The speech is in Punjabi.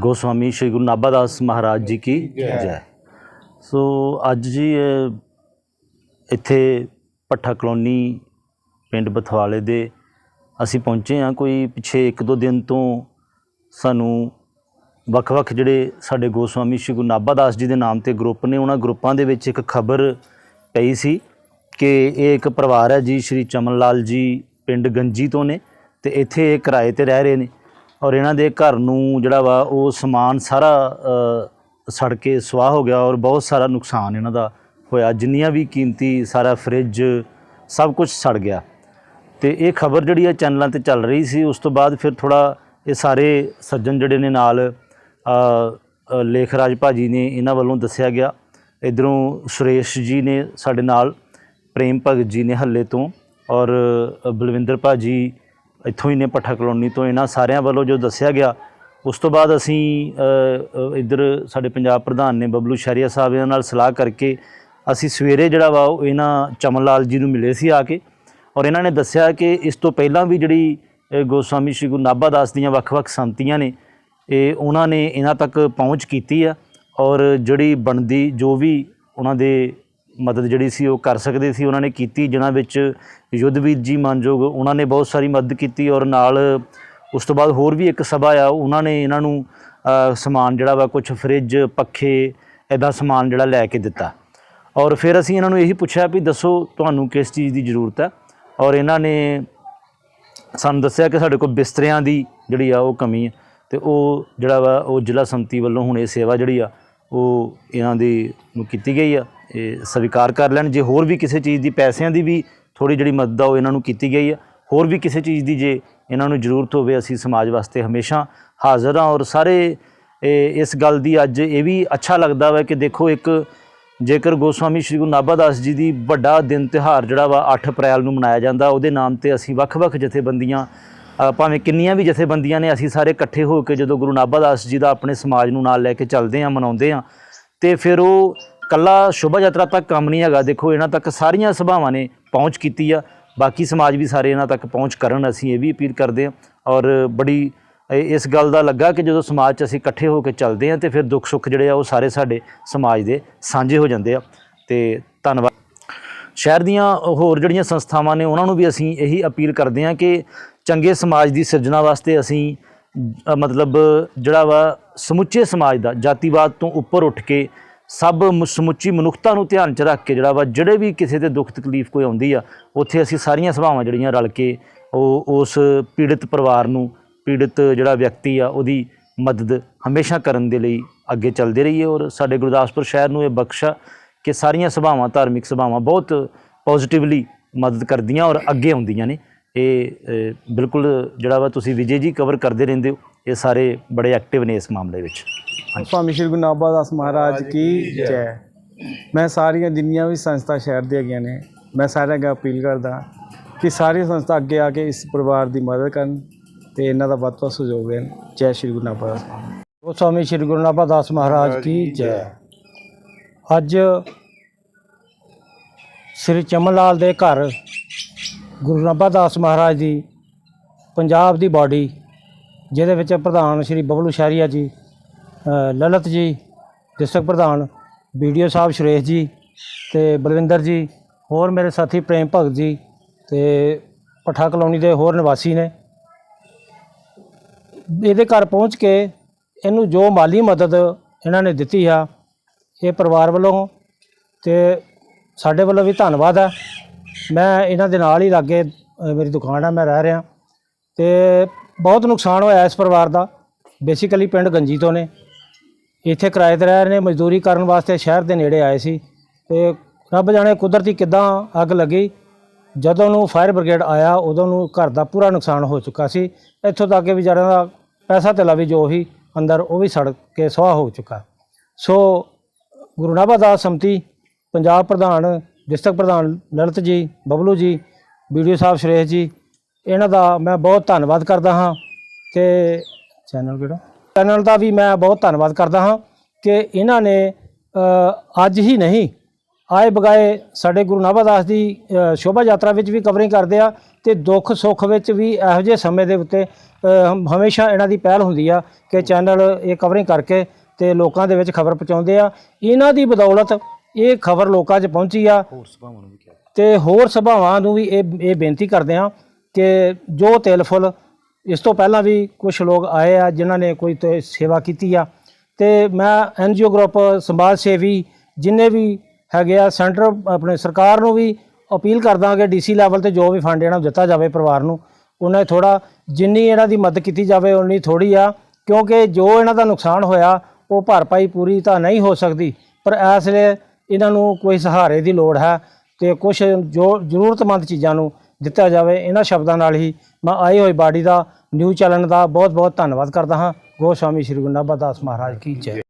ਗੋਸਵਾਮੀ ਸ਼੍ਰੀ ਗੁਰੂ ਨਾਭਾਦਾਸ ਮਹਾਰਾਜ ਜੀ ਕੀ ਜੈ। ਸੋ ਅੱਜ ਜੀ ਇੱਥੇ ਪੱਠਾ ਕਲੋਨੀ ਪਿੰਡ ਬਥਵਾਲੇ ਦੇ ਅਸੀਂ ਪਹੁੰਚੇ ਹਾਂ। ਕੋਈ ਪਿਛੇ ਇੱਕ ਦੋ ਦਿਨ ਤੋਂ ਸਾਨੂੰ ਵੱਖ-ਵੱਖ ਜਿਹੜੇ ਸਾਡੇ ਗੋਸਵਾਮੀ ਸ਼੍ਰੀ ਗੁਰੂ ਨਾਭਾਦਾਸ ਜੀ ਦੇ ਨਾਮ ਤੇ ਗਰੁੱਪ ਨੇ ਉਹਨਾਂ ਗਰੁੱਪਾਂ ਦੇ ਵਿੱਚ ਇੱਕ ਖਬਰ ਪਈ ਸੀ ਕਿ ਇਹ ਇੱਕ ਪਰਿਵਾਰ ਹੈ ਜੀ ਸ਼੍ਰੀ ਚਮਨ ਲਾਲ ਜੀ ਪਿੰਡ ਗੰਜੀ ਤੋਂ ਨੇ ਤੇ ਇੱਥੇ ਇਹ ਕਿਰਾਏ ਤੇ ਰਹਿ ਰਹੇ ਨੇ। ਔਰ ਇਹਨਾਂ ਦੇ ਘਰ ਨੂੰ ਜਿਹੜਾ ਵਾ ਉਹ ਸਮਾਨ ਸਾਰਾ ਸੜ ਕੇ ਸੁਆਹ ਹੋ ਗਿਆ ਔਰ ਬਹੁਤ ਸਾਰਾ ਨੁਕਸਾਨ ਇਹਨਾਂ ਦਾ ਹੋਇਆ। ਜਿੰਨੀਆਂ ਵੀ ਕੀਮਤੀ ਸਾਰਾ ਫ੍ਰਿਜ ਸਭ ਕੁਝ ਸੜ ਗਿਆ। ਤੇ ਇਹ ਖਬਰ ਜਿਹੜੀ ਹੈ ਚੈਨਲਾਂ ਤੇ ਚੱਲ ਰਹੀ ਸੀ ਉਸ ਤੋਂ ਬਾਅਦ ਫਿਰ ਥੋੜਾ ਇਹ ਸਾਰੇ ਸੱਜਣ ਜਿਹੜੇ ਨੇ ਨਾਲ ਅ, ਅ, ਲੇਖਰਾਜ ਭਾਜੀ ਨੇ ਇਹਨਾਂ ਵੱਲੋਂ ਦੱਸਿਆ ਗਿਆ। ਇਧਰੋਂ ਸੁਰੇਸ਼ ਜੀ ਨੇ ਸਾਡੇ ਨਾਲ ਪ੍ਰੇਮ ਭਗਤ ਜੀ ਨੇ ਹੱਲੇ ਤੋਂ। ਔਰ ਅ, ਬਲਵਿੰਦਰ ਭਾਜੀ ਇੱਥੋਂ ਹੀ ਨੇ ਪੱਠਾ ਕਲੋਨੀ ਤੋਂ, ਇਹਨਾਂ ਸਾਰਿਆਂ ਵੱਲੋਂ ਜੋ ਦੱਸਿਆ ਗਿਆ, ਉਸ ਤੋਂ ਬਾਅਦ ਅਸੀਂ ਇੱਧਰ ਸਾਡੇ ਪੰਜਾਬ ਪ੍ਰਧਾਨ ਨੇ ਬਬਲੂ ਸ਼ਾਰੀਆ ਸਾਹਿਬ ਇਹਨਾਂ ਨਾਲ ਸਲਾਹ ਕਰਕੇ ਅਸੀਂ ਸਵੇਰੇ ਜਿਹੜਾ ਵਾ ਉਹ ਇਹਨਾਂ ਚਮਨ ਲਾਲ ਜੀ ਨੂੰ ਮਿਲੇ ਸੀ ਆ ਕੇ ਔਰ ਇਹਨਾਂ ਨੇ ਦੱਸਿਆ ਕਿ ਇਸ ਤੋਂ ਪਹਿਲਾਂ ਵੀ ਜਿਹੜੀ ਗੋਸਵਾਮੀ ਸ਼੍ਰੀ ਗੁਰੂ ਨਾਭਾ ਦਾਸ ਦੀਆਂ ਵੱਖ-ਵੱਖ ਸੰਤੀਆਂ ਨੇ, ਇਹ ਉਹਨਾਂ ਨੇ ਇਹਨਾਂ ਤੱਕ ਪਹੁੰਚ ਕੀਤੀ ਆ ਔਰ ਜਿਹੜੀ ਬਣਦੀ ਜੋ ਵੀ ਉਹਨਾਂ ਦੇ ਮਦਦ ਜਿਹੜੀ ਸੀ ਉਹ ਕਰ ਸਕਦੇ ਸੀ, ਉਹਨਾਂ ਨੇ ਕੀਤੀ, ਜਿਨ੍ਹਾਂ ਵਿੱਚ ਯੁੱਧਵੀਰ ਜੀ ਮਾਨਯੋਗ ਉਹਨਾਂ ਨੇ ਬਹੁਤ ਸਾਰੀ ਮਦਦ ਕੀਤੀ ਔਰ ਨਾਲ ਉਸ ਤੋਂ ਬਾਅਦ ਹੋਰ ਵੀ ਇੱਕ ਸਭਾ ਆ, ਉਹਨਾਂ ਨੇ ਇਹਨਾਂ ਨੂੰ ਸਮਾਨ ਜਿਹੜਾ ਵਾ ਕੁਝ ਫ੍ਰਿਜ, ਪੱਖੇ ਐਦਾਂ ਸਮਾਨ ਜਿਹੜਾ ਲੈ ਕੇ ਦਿੱਤਾ। ਔਰ ਫਿਰ ਅਸੀਂ ਇਹਨਾਂ ਨੂੰ ਇਹੀ ਪੁੱਛਿਆ ਵੀ ਦੱਸੋ ਤੁਹਾਨੂੰ ਕਿਸ ਚੀਜ਼ ਦੀ ਜ਼ਰੂਰਤ ਹੈ ਔਰ ਇਹਨਾਂ ਨੇ ਸਾਨੂੰ ਦੱਸਿਆ ਕਿ ਸਾਡੇ ਕੋਲ ਬਿਸਤਰਿਆਂ ਦੀ ਜਿਹੜੀ ਆ ਉਹ ਕਮੀ ਹੈ ਤੇ ਉਹ ਜਿਹੜਾ ਵਾ ਉਹ ਜ਼ਿਲ੍ਹਾ ਸੰਮਤੀ ਵੱਲੋਂ ਹੁਣ ਇਹ ਸੇਵਾ ਜਿਹੜੀ ਆ ਉਹ ਇਹਨਾਂ ਦੀ ਨੂੰ ਕੀਤੀ ਗਈ ਆ। ਇਹ ਸਵੀਕਾਰ ਕਰ ਲੈਣ। ਜੇ ਹੋਰ ਵੀ ਕਿਸੇ ਚੀਜ਼ ਦੀ ਪੈਸਿਆਂ ਦੀ ਵੀ ਥੋੜੀ ਜਿਹੜੀ ਮਦਦ ਆ, ਉਹ ਇਹਨਾਂ ਨੂੰ ਕੀਤੀ ਗਈ ਆ। ਹੋਰ ਵੀ ਕਿਸੇ ਚੀਜ਼ ਦੀ ਜੇ ਇਹਨਾਂ ਨੂੰ ਜ਼ਰੂਰਤ ਹੋਵੇ, ਅਸੀਂ ਸਮਾਜ ਵਾਸਤੇ ਹਮੇਸ਼ਾ ਹਾਜ਼ਰ ਹਾਂ। ਔਰ ਸਾਰੇ ਇਹ, ਇਸ ਗੱਲ ਦੀ ਅੱਜ ਇਹ ਵੀ ਅੱਛਾ ਲੱਗਦਾ ਵਾ ਕਿ ਦੇਖੋ, ਇੱਕ ਜੇਕਰ ਗੋਸਵਾਮੀ ਸ਼੍ਰੀ ਗੁਰੂ ਨਾਭਾਦਾਸ ਜੀ ਦੀ ਵੱਡਾ ਦਿਨ ਤਿਹਾਰ ਜਿਹੜਾ ਵਾ 8 ਅਪ੍ਰੈਲ ਨੂੰ ਮਨਾਇਆ ਜਾਂਦਾ, ਉਹਦੇ ਨਾਮ ਤੇ ਅਸੀਂ ਵੱਖ-ਵੱਖ ਜਥੇਬੰਦੀਆਂ ਭਾਵੇਂ ਕਿੰਨੀਆਂ ਵੀ ਜਥੇਬੰਦੀਆਂ ਨੇ, ਅਸੀਂ ਸਾਰੇ ਇਕੱਠੇ ਹੋ ਕੇ ਜਦੋਂ ਗੁਰੂ ਨਾਭਾਦਾਸ ਜੀ ਦਾ ਆਪਣੇ ਸਮਾਜ ਨੂੰ ਨਾਲ ਲੈ ਕੇ ਚੱਲਦੇ ਹਾਂ, ਮਨਾਉਂਦੇ ਹਾਂ, ਤੇ ਫਿਰ ਉਹ ਕੱਲਾ ਸ਼ੋਭਾ ਯਾਤਰਾ ਤੱਕ ਕੰਮ ਨਹੀਂ ਹੈਗਾ। ਦੇਖੋ, ਇਹਨਾਂ ਤੱਕ ਸਾਰੀਆਂ ਸਭਾਵਾਂ ਨੇ ਪਹੁੰਚ ਕੀਤੀ ਆ। ਬਾਕੀ ਸਮਾਜ ਵੀ ਸਾਰੇ ਇਹਨਾਂ ਤੱਕ ਪਹੁੰਚ ਕਰਨ, ਅਸੀਂ ਇਹ ਵੀ ਅਪੀਲ ਕਰਦੇ ਹਾਂ। ਔਰ ਬੜੀ ਇਸ ਗੱਲ ਦਾ ਲੱਗਾ ਕਿ ਜਦੋਂ ਸਮਾਜ 'ਚ ਅਸੀਂ ਇਕੱਠੇ ਹੋ ਕੇ ਚੱਲਦੇ ਹਾਂ, ਤੇ ਫਿਰ ਦੁੱਖ ਸੁੱਖ ਜਿਹੜੇ ਆ, ਉਹ ਸਾਰੇ ਸਾਡੇ ਸਮਾਜ ਦੇ ਸਾਂਝੇ ਹੋ ਜਾਂਦੇ ਆ। ਤੇ ਧੰਨਵਾਦ। ਸ਼ਹਿਰ ਦੀਆਂ ਹੋਰ ਜਿਹੜੀਆਂ ਸੰਸਥਾਵਾਂ ਨੇ, ਉਹਨਾਂ ਨੂੰ ਵੀ ਅਸੀਂ ਇਹੀ ਅਪੀਲ ਕਰਦੇ ਹਾਂ ਕਿ ਚੰਗੇ ਸਮਾਜ ਦੀ ਸਿਰਜਣਾ ਵਾਸਤੇ ਅਸੀਂ ਮਤਲਬ ਜਿਹੜਾ ਵਾ ਸਮੁੱਚੇ ਸਮਾਜ ਦਾ, ਜਾਤੀਵਾਦ ਤੋਂ ਉੱਪਰ ਉੱਠ ਕੇ ਸਭ ਮ- ਸਮੁੱਚੀ ਮਨੁੱਖਤਾ ਨੂੰ ਧਿਆਨ 'ਚ ਰੱਖ ਕੇ ਜਿਹੜਾ ਵਾ, ਜਿਹੜੇ ਵੀ ਕਿਸੇ ਦੇ ਦੁੱਖ ਤਕਲੀਫ ਕੋਈ ਆਉਂਦੀ ਆ, ਉੱਥੇ ਅਸੀਂ ਸਾਰੀਆਂ ਸਭਾਵਾਂ ਜਿਹੜੀਆਂ ਰਲ ਕੇ ਉਹ, ਉਸ ਪੀੜਿਤ ਪਰਿਵਾਰ ਨੂੰ, ਪੀੜਿਤ ਜਿਹੜਾ ਵਿਅਕਤੀ ਆ, ਉਹਦੀ ਮਦਦ ਹਮੇਸ਼ਾ ਕਰਨ ਦੇ ਲਈ ਅੱਗੇ ਚੱਲਦੇ ਰਹੀਏ ਔਰ ਸਾਡੇ ਗੁਰਦਾਸਪੁਰ ਸ਼ਹਿਰ ਨੂੰ ਇਹ ਬਖਸ਼ਾ ਕਿ ਸਾਰੀਆਂ ਸਭਾਵਾਂ, ਧਾਰਮਿਕ ਸਭਾਵਾਂ ਬਹੁਤ ਪੋਜ਼ਿਟਿਵਲੀ ਮਦਦ ਕਰਦੀਆਂ ਔਰ ਅੱਗੇ ਆਉਂਦੀਆਂ ਨੇ। ਇਹ ਬਿਲਕੁਲ ਜਿਹੜਾ ਵਾ, ਤੁਸੀਂ ਵਿਜੇ ਜੀ ਕਵਰ ਕਰਦੇ ਰਹਿੰਦੇ ਹੋ। ਇਹ ਸਾਰੇ ਬੜੇ ਐਕਟਿਵ ਨੇ ਇਸ ਮਾਮਲੇ ਵਿੱਚ। ਸਵਾਮੀ ਸ਼੍ਰੀ ਗੁਰੂ ਨਾਨਕ ਦਾਸ ਮਹਾਰਾਜ ਕੀ ਜੈ। ਮੈਂ ਸਾਰੀਆਂ ਜਿੰਨੀਆਂ ਵੀ ਸੰਸਥਾ ਸ਼ਹਿਰ ਦੀਆਂ ਹੈਗੀਆਂ ਨੇ, ਮੈਂ ਸਾਰਿਆਂ ਅੱਗੇ ਅਪੀਲ ਕਰਦਾ ਕਿ ਸਾਰੀ ਸੰਸਥਾ ਅੱਗੇ ਆ ਕੇ ਇਸ ਪਰਿਵਾਰ ਦੀ ਮਦਦ ਕਰਨ ਤੇ ਇਹਨਾਂ ਦਾ ਵੱਧ ਤੋਂ ਸਹਿਯੋਗ ਦੇਣ। ਜੈ ਸ਼੍ਰੀ ਗੁਰੂ ਨਾਨਕ ਦਾਸ ਉਹ ਸਵਾਮੀ ਸ਼੍ਰੀ ਗੁਰੂ ਨਾਨਕ ਦਾਸ ਮਹਾਰਾਜ ਕੀ ਜੈ। ਅੱਜ ਸ੍ਰੀ ਚਮਨ ਲਾਲ ਦੇ ਘਰ ਗੁਰੂ ਨਾਨਕ ਦਾਸ ਮਹਾਰਾਜ ਦੀ ਪੰਜਾਬ ਦੀ ਬਾਡੀ ਜਿਹਦੇ ਵਿੱਚ ਪ੍ਰਧਾਨ ਸ਼੍ਰੀ ਬਬਲੂ ਸ਼ਾਰੀਆ ਜੀ ਲਲਤ ਜੀ, ਡਿਸਟ੍ਰਿਕਟ ਪ੍ਰਧਾਨ ਵੀਡੀਓ ਸਾਹਿਬ ਸੁਰੇਸ਼ ਜੀ ਤੇ ਬਲਵਿੰਦਰ ਜੀ, ਹੋਰ ਮੇਰੇ ਸਾਥੀ ਪ੍ਰੇਮ ਭਗਤ ਜੀ ਤੇ ਪੱਠਾ ਕਲੋਨੀ ਦੇ ਹੋਰ ਨਿਵਾਸੀ ਨੇ। ਇਹਦੇ ਘਰ ਪਹੁੰਚ ਕੇ ਇਹਨੂੰ ਜੋ ਮਾਲੀ ਮਦਦ ਇਹਨਾਂ ਨੇ ਦਿੱਤੀ ਆ, ਇਹ ਪਰਿਵਾਰ ਵੱਲੋਂ ਤੇ ਸਾਡੇ ਵੱਲੋਂ ਵੀ ਧੰਨਵਾਦ ਹੈ ਮੈਂ ਇਹਨਾਂ ਦੇ ਨਾਲ ਹੀ ਲਾਗੇ ਮੇਰੀ ਦੁਕਾਨ ਆ, ਮੈਂ ਰਹਿ ਰਿਹਾ। ਤੇ ਬਹੁਤ ਨੁਕਸਾਨ ਹੋਇਆ ਇਸ ਪਰਿਵਾਰ ਦਾ। ਬੇਸਿਕਲੀ ਪਿੰਡ ਗੰਜੀ ਤੋਂ ਨੇ। ਇੱਥੇ ਕਿਰਾਏ ਤੇ ਰਹਿ ਰਹੇ ਨੇ, ਮਜ਼ਦੂਰੀ ਕਰਨ ਵਾਸਤੇ ਸ਼ਹਿਰ ਦੇ ਨੇੜੇ ਆਏ ਸੀ। ਤੇ ਰੱਬ ਜਾਣੇ ਕੁਦਰਤੀ ਕਿਦਾਂ ਅੱਗ ਲੱਗੀ। ਜਦੋਂ ਨੂੰ ਫਾਇਰ ਬ੍ਰਿਗੇਡ ਆਇਆ, ਉਦੋਂ ਨੂੰ ਘਰ ਦਾ ਪੂਰਾ ਨੁਕਸਾਨ ਹੋ ਚੁੱਕਾ ਸੀ। ਇੱਥੋਂ ਤੱਕ ਕਿ ਵਿਚਾਰਿਆਂ ਦਾ ਪੈਸਾ ਧੇਲਾ ਵੀ ਜੋ ਵੀ ਅੰਦਰ ਉਹ ਵੀ ਸੜ ਕੇ ਸੁਆਹ ਹੋ ਚੁੱਕਾ। ਸੋ ਗੁਰੂ ਨਾਭਾਦਾਸ ਸੰਮਤੀ, ਪੰਜਾਬ ਪ੍ਰਧਾਨ, ਡਿਸਟ੍ਰਿਕਟ ਪ੍ਰਧਾਨ ਲਲਿਤ ਜੀ, ਬਬਲੂ ਜੀ ਵੀਡੀਓ ਸਾਹਿਬ ਸੁਰੇਸ਼ ਜੀ ਇਹਨਾਂ ਦਾ ਮੈਂ ਬਹੁਤ ਧੰਨਵਾਦ ਕਰਦਾ ਹਾਂ ਕਿ ਚੈਨਲ ਕਿਹੜਾ? ਚੈਨਲ ਦਾ ਵੀ ਮੈਂ ਬਹੁਤ ਧੰਨਵਾਦ ਕਰਦਾ ਹਾਂ ਕਿ ਇਹਨਾਂ ਨੇ ਅੱਜ ਹੀ ਨਹੀਂ ਆਏ ਬਗਾਏ ਸਾਡੇ ਗੁਰੂ ਨਾਭਾਦਾਸ ਦੀ ਸ਼ੋਭਾ ਯਾਤਰਾ ਵਿੱਚ ਵੀ ਕਵਰਿੰਗ ਕਰਦੇ ਆ ਤੇ ਦੁੱਖ ਸੁੱਖ ਵਿੱਚ ਵੀ ਇਹੋ ਜਿਹੇ ਸਮੇਂ ਦੇ ਉੱਤੇ ਹਮੇਸ਼ਾ ਇਹਨਾਂ ਦੀ ਪਹਿਲ ਹੁੰਦੀ ਆ ਕਿ ਚੈਨਲ ਇਹ ਕਵਰਿੰਗ ਕਰਕੇ ਤੇ ਲੋਕਾਂ ਦੇ ਵਿੱਚ ਖਬਰ ਪਹੁੰਚਾਉਂਦੇ ਆ। ਇਹਨਾਂ ਦੀ ਬਦੌਲਤ ਇਹ ਖਬਰ ਲੋਕਾਂ 'ਚ ਪਹੁੰਚੀ ਆ ਤੇ ਹੋਰ ਸਭਾਵਾਂ ਨੂੰ ਵੀ ਇਹ ਇਹ ਬੇਨਤੀ ਕਰਦੇ ਆ ਕਿ ਜੋ ਤੇਲ ਫੁੱਲ, ਇਸ ਤੋਂ ਪਹਿਲਾਂ ਵੀ ਕੁਝ ਲੋਕ ਆਏ ਆ ਜਿਨ੍ਹਾਂ ਨੇ ਕੋਈ ਤੇ ਸੇਵਾ ਕੀਤੀ ਆ। ਤੇ ਮੈਂ ਐਨਜੀਓ ਗਰੁੱਪ ਸਮਾਜ ਸੇਵੀ ਜਿੰਨੇ ਵੀ ਹੈਗੇ ਆ, ਸੈਂਟਰ ਆਪਣੇ ਸਰਕਾਰ ਨੂੰ ਵੀ ਅਪੀਲ ਕਰਦਾ ਕਿ ਡੀਸੀ ਲੈਵਲ ਤੇ ਜੋ ਵੀ ਫੰਡ ਇਹਨਾਂ ਨੂੰ ਦਿੱਤਾ ਜਾਵੇ ਪਰਿਵਾਰ ਨੂੰ, ਉਹਨਾਂ ਥੋੜਾ ਜਿੰਨੀ ਇਹਨਾਂ ਦੀ ਮਦਦ ਕੀਤੀ ਜਾਵੇ, ਉਨੀ ਥੋੜੀ ਆ। ਕਿਉਂਕਿ ਜੋ ਇਹਨਾਂ ਦਾ ਨੁਕਸਾਨ ਹੋਇਆ, ਉਹ ਭਰਪਾਈ ਪੂਰੀ ਤਾਂ ਨਹੀਂ ਹੋ ਸਕਦੀ। ਪਰ ਇਸ ਲਈ ਇਹਨਾਂ ਨੂੰ ਕੋਈ ਸਹਾਰੇ ਦੀ ਲੋੜ ਹੈ ਤੇ ਕੁਝ ਜੋ ਜ਼ਰੂਰਤਮੰਦ ਚੀਜ਼ਾਂ ਨੂੰ ਦਿੱਤਾ ਜਾਵੇ। ਇਹਨਾਂ ਸ਼ਬਦਾਂ ਨਾਲ ਹੀ ਮੈਂ ਆਏ ਹੋਏ ਬਾਡੀ ਦਾ ਨਿਊ ਚੈਨਲ ਦਾ ਬਹੁਤ ਬਹੁਤ ਧੰਨਵਾਦ ਕਰਦਾ ਹਾਂ। ਗੋਸਵਾਮੀ ਸ੍ਰੀ ਗੁਰੂ ਨਾਭਾ ਦਾਸ ਮਹਾਰਾਜ ਕੀ ਜੈ।